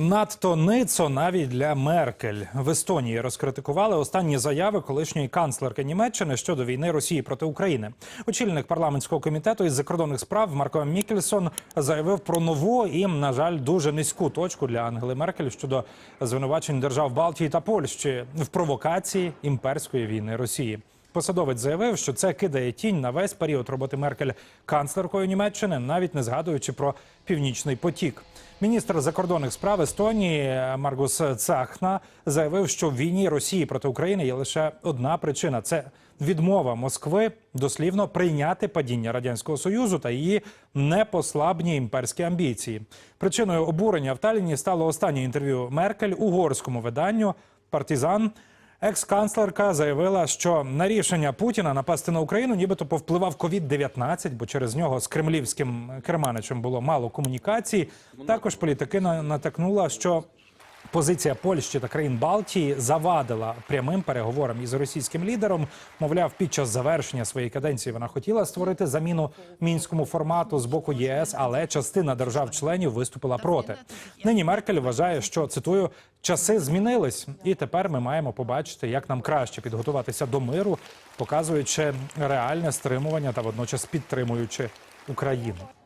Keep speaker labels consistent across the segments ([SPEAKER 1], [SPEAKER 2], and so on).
[SPEAKER 1] Надто ницо навіть для Меркель в Естонії розкритикували останні заяви колишньої канцлерки Німеччини щодо війни Росії проти України. Очільник парламентського комітету із закордонних справ Марко Мікельсон заявив про нову і, на жаль, дуже низьку точку для Ангели Меркель щодо звинувачень держав Балтії та Польщі в провокації імперської війни Росії. Посадовець заявив, що це кидає тінь на весь період роботи Меркель канцлеркою Німеччини, навіть не згадуючи про північний потік. Міністр закордонних справ Естонії Маргус Цахна заявив, що в війні Росії проти України є лише одна причина: це відмова Москви дослівно прийняти падіння радянського союзу та її непослабні імперські амбіції. Причиною обурення в Таліні стало останнє інтерв'ю Меркель угорському виданню Партизан. Екс-канцлерка заявила, що на рішення Путіна напасти на Україну нібито повпливав COVID-19, бо через нього з кремлівським керманичем було мало комунікацій. Також політики натикнула, натякнула, що позиція Польщі та країн Балтії завадила прямим переговорам із російським лідером. Мовляв, під час завершення своєї каденції вона хотіла створити заміну мінському формату з боку ЄС, але частина держав-членів виступила проти. Нині Меркель вважає, що цитую часи змінились, і тепер ми маємо побачити, як нам краще підготуватися до миру, показуючи реальне стримування та водночас підтримуючи Україну.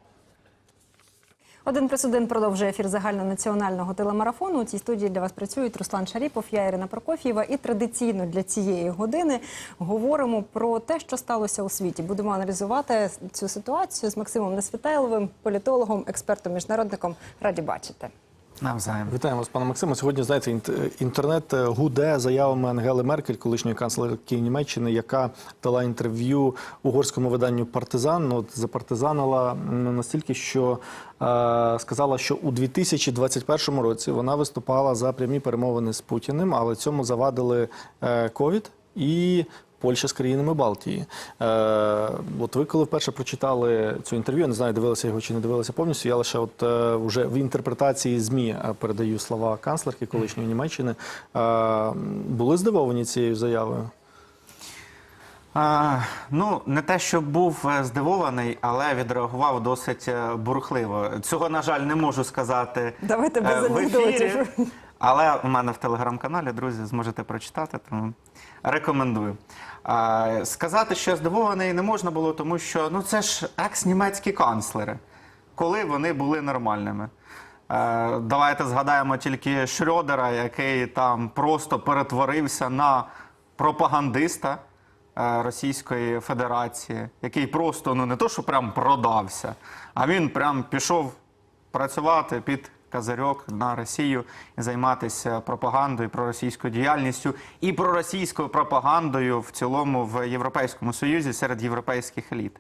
[SPEAKER 2] Один плюс один продовжує ефір загальнонаціонального телемарафону. У цій студії для вас працюють Руслан Шаріпов, я Ірина Прокоф'єва. І традиційно для цієї години говоримо про те, що сталося у світі. Будемо аналізувати цю ситуацію з Максимом Несвітайловим, політологом, експертом, міжнародником. Раді бачити.
[SPEAKER 3] Навзаєм.
[SPEAKER 4] Вітаємо вас, пане Максиме. Сьогодні знаєте, інтернет е, гуде заявами Ангели Меркель, колишньої канцлерки Німеччини, яка дала інтерв'ю угорському виданню Партизан. Ну, запартизанила настільки, що е, сказала, що у 2021 році вона виступала за прямі перемовини з Путіним, але цьому завадили е, ковід і. Польща з країнами Балтії. Е, от ви коли вперше прочитали цю інтерв'ю, я не знаю, дивилися його чи не дивилися повністю. Я лише от е, вже в інтерпретації ЗМІ е, передаю слова канцлерки колишньої Німеччини. Е, були здивовані цією заявою?
[SPEAKER 3] А, ну, не те, що був е, здивований, але відреагував досить е, бурхливо. Цього, на жаль, не можу сказати
[SPEAKER 2] Давайте без
[SPEAKER 3] е, в
[SPEAKER 2] анекдотів.
[SPEAKER 3] Але у мене в телеграм-каналі, друзі, зможете прочитати, тому рекомендую. А, сказати, що здивований не можна було, тому що ну, це ж екс-німецькі канцлери, коли вони були нормальними. Е, Давайте згадаємо тільки Шрёдера, який там просто перетворився на пропагандиста е, Російської Федерації, який просто ну не то, що прям продався, а він прям пішов працювати під козирьок на Росію і займатися пропагандою, проросійською діяльністю і проросійською пропагандою в цілому в Європейському Союзі серед європейських еліт.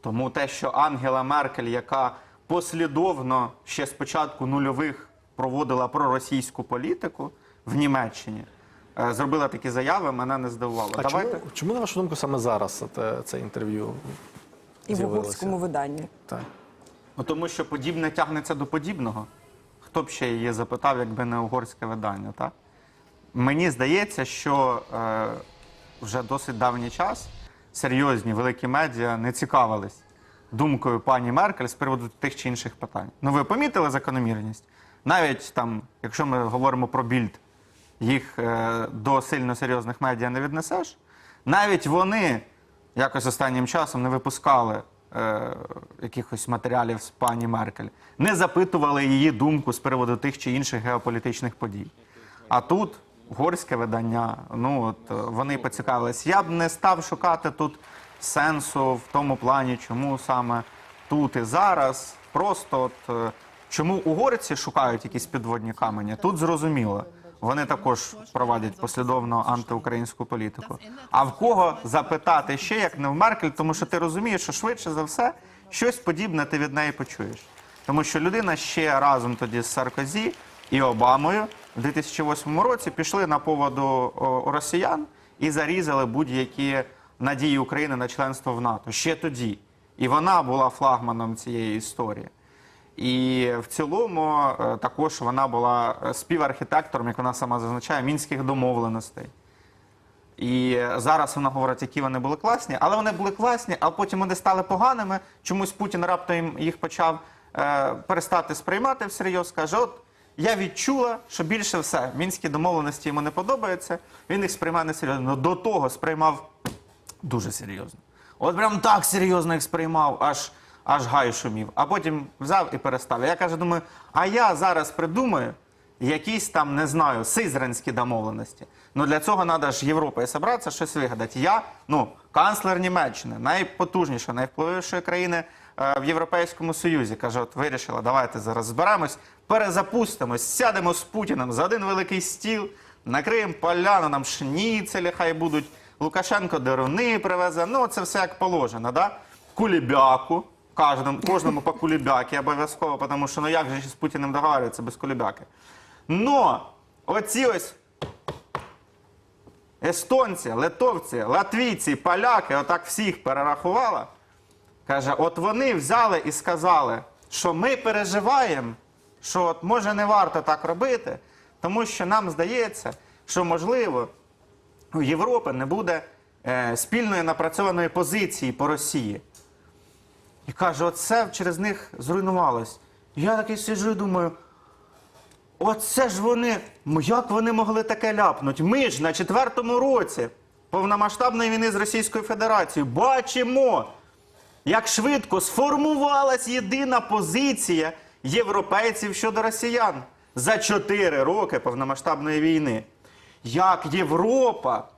[SPEAKER 3] Тому те, що Ангела Меркель, яка послідовно ще з початку нульових проводила проросійську політику в Німеччині, е, зробила такі заяви, мене не здивувало.
[SPEAKER 4] А
[SPEAKER 3] Давайте
[SPEAKER 4] чому, чому, на вашу думку, саме зараз це, це інтерв'ю?
[SPEAKER 2] І в угорському виданні.
[SPEAKER 4] Так.
[SPEAKER 3] Ну, тому що подібне тягнеться до подібного. Хто б ще її запитав, якби не угорське видання, так? Мені здається, що е, вже досить давній час серйозні великі медіа не цікавились думкою пані Меркель з приводу тих чи інших питань. Ну, ви помітили закономірність? Навіть там, якщо ми говоримо про більд, їх е, до сильно серйозних медіа не віднесеш. Навіть вони якось останнім часом не випускали е, якихось матеріалів з пані Меркель, не запитували її думку з приводу тих чи інших геополітичних подій. А тут угорське видання, ну от е, вони поцікавились. Я б не став шукати тут сенсу в тому плані, чому саме тут і зараз. Просто от е, чому угорці шукають якісь підводні камені, тут зрозуміло. Вони також проводять послідовно антиукраїнську політику. А в кого запитати ще, як не в Меркель, тому що ти розумієш, що швидше за все щось подібне ти від неї почуєш. Тому що людина ще разом тоді з Саркозі і Обамою в 2008 році пішли на поводу росіян і зарізали будь-які надії України на членство в НАТО ще тоді. І вона була флагманом цієї історії. І в цілому е, також вона була е, співорхітектором, як вона сама зазначає, мінських домовленостей. І зараз вона говорить, які вони були класні, але вони були класні, а потім вони стали поганими. Чомусь Путін раптом їх почав е, перестати сприймати всерйоз. Каже: от я відчула, що більше все. Мінські домовленості йому не подобаються. Він їх сприймає несерйозно. Ну, До того сприймав дуже серйозно. От прям так серйозно їх сприймав, аж, аж гай шумів. А потім взяв і перестав. Я кажу, думаю, а я зараз придумаю якісь там, не знаю, сизранські домовленості. Ну для цього треба ж Європою зібратися, щось вигадати. Я, ну, канцлер Німеччини, найпотужнішої, найвпливовішої країни е, в Європейському Союзі, каже, от вирішила, давайте зараз зберемось, перезапустимось, сядемо з Путіним за один великий стіл, накриємо поляну, нам шніцелі хай будуть. Лукашенко деруни привезе. Ну, це все як положено, да? Кулібяку. Кожному, кожному по кулібяки обов'язково, тому що ну як же з Путіним договарюватися без кулібяки. Но оці ось естонці, литовці, латвійці, поляки, отак всіх перерахувала. Каже, от вони взяли і сказали, що ми переживаємо, що от може не варто так робити, тому що нам здається, що можливо у Європи не буде е, спільної напрацьованої позиції по Росії. І каже, оце через них зруйнувалось. Я такий сиджу і думаю, оце ж вони, як вони могли таке ляпнути? Ми ж на четвертому році повномасштабної війни з Російською Федерацією бачимо, як швидко сформувалась єдина позиція європейців щодо росіян за 4 роки повномасштабної війни. Як Європа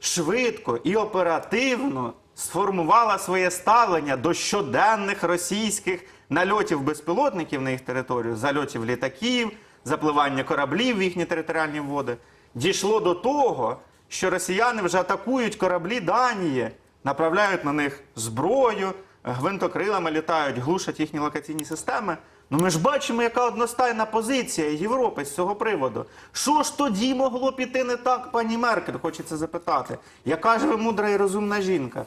[SPEAKER 3] швидко і оперативно сформувала своє ставлення до щоденних російських нальотів безпілотників на їх територію, зальотів літаків, запливання кораблів в їхні територіальні води, дійшло до того, що росіяни вже атакують кораблі Данії, направляють на них зброю, гвинтокрилами літають, глушать їхні локаційні системи. Ну ми ж бачимо, яка одностайна позиція Європи з цього приводу. Що ж тоді могло піти не так, пані Меркель? Хочеться запитати. Яка ж ви мудра і розумна жінка?